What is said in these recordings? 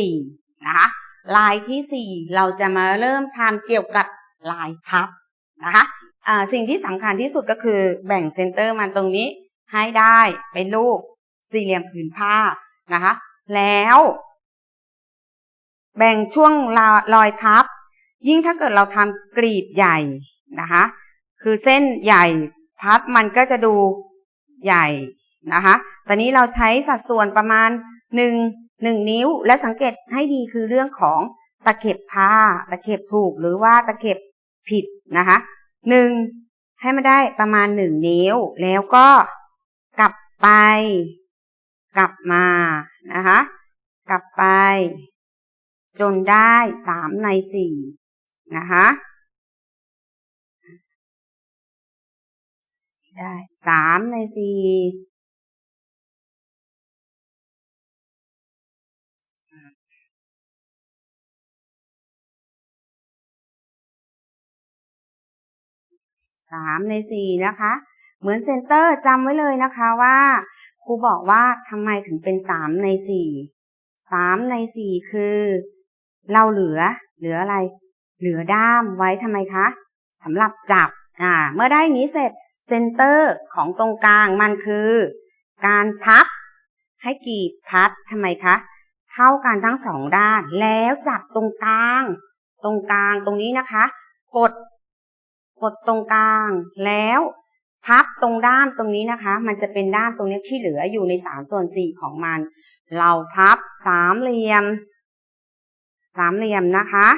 4นะคะลายที่ 4 เราจะมาเริ่มทำเกี่ยวกับลายพับนะคะสิ่งที่สำคัญที่สุดก็คือแบ่งเซนเตอร์มันตรงนี้ให้ได้เป็นรูปสี่เหลี่ยมผืนผ้านะคะ แล้ว แบ่งช่วงรอยพับ ยิ่งถ้าเกิดเราทำกรีบใหญ่นะคะ คือเส้นใหญ่พับมันก็จะดูใหญ่นะคะ ตอนนี้เราใช้สัดส่วนประมาณหนึ่ง หนึ่งนิ้วและสังเกตให้ดีคือเรื่องของตะเข็บผ้า ตะเข็บถูกหรือว่าตะเข็บผิดนะคะหนึ่งให้มันได้ประมาณหนึ่งนิ้ว แล้วก็กลับไป กลับมานะคะกลับไป จนได้สามในสี่นะคะได้สามในสี่ สามในสี่นะคะ เหมือนเซนเตอร์จำไว้เลยนะคะว่าครูบอกว่าทำไมถึงเป็นสามในสี่สามในสี่คือ เราเหลือ เหลืออะไร เหลือด้ามไว้ทำไมคะสำหรับจับอ่าเมื่อได้นี้เสร็จเซนเตอร์ของตรงกลางมันคือ การพับให้กีบพัดทำไมคะ เท่ากันทั้งสองด้าน แล้วจับตรงกลาง ตรงกลางตรงนี้นะคะ กด กดตรงกลาง แล้วพับตรงด้ามตรงนี้นะคะ มันจะเป็นด้ามตรงนี้ที่เหลืออยู่ในสามส่วนสี่ของมัน เราพับสามเหลี่ยม สามเหลี่ยมนะคะ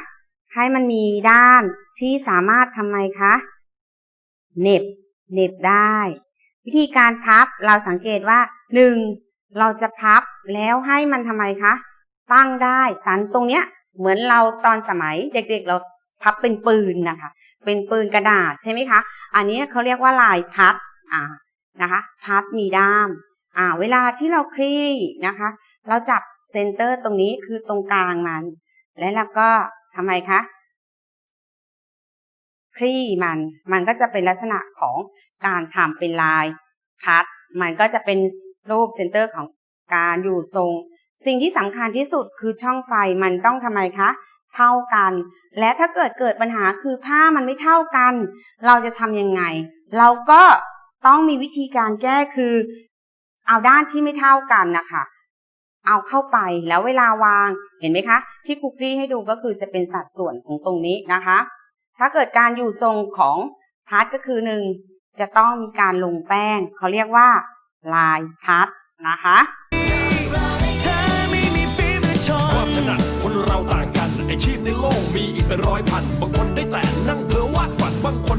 ให้มันมีด้านที่สามารถทำไมคะเน็บเน็บได้ วิธีการพับเราสังเกตว่าหนึ่ง เราจะพับแล้วให้มันทำไมคะ ตั้งได้สันตรงเนี้ย เหมือนเราตอนสมัยเด็กๆเราพับเป็นปืนนะคะ เป็นปืนกระดาษใช่ไหมคะ อันนี้เขาเรียกว่าลายพัดอ่านะคะ พัดมีด้ามอ่า เวลาที่เราคลี่นะคะ เราจับเซนเตอร์ตรงนี้คือตรงกลางมัน และเราก็ทำไมคะคลี่มัน มันก็จะเป็นลักษณะของการทำเป็นลายพัด มันก็จะเป็น รูปเซนเตอร์ของการอยู่ทรง สิ่งที่สำคัญที่สุดคือช่องไฟมันต้องทำไมคะ เท่ากัน และถ้าเกิดเกิดปัญหาคือผ้ามันไม่เท่ากัน เราจะทำยังไง เราก็ต้องมีวิธีการแก้คือ เอาด้านที่ไม่เท่ากันนะคะเอาเข้าไปแล้วเวลาวางเห็นไหมคะ ที่คุกกี้ให้ดูก็คือจะเป็นสัดส่วนของตรงนี้นะคะ ถ้าเกิดการอยู่ทรงของพัดก็คือหนึ่งจะต้องมีการลงแป้ง เขาเรียกว่า ลายพัดนะคะความถนัดคนเราต่างกันอาชีพในโลกมีอีกเป็นร้อยพันบางคนได้แต่นั่งเพ้อวาดฝันบางคน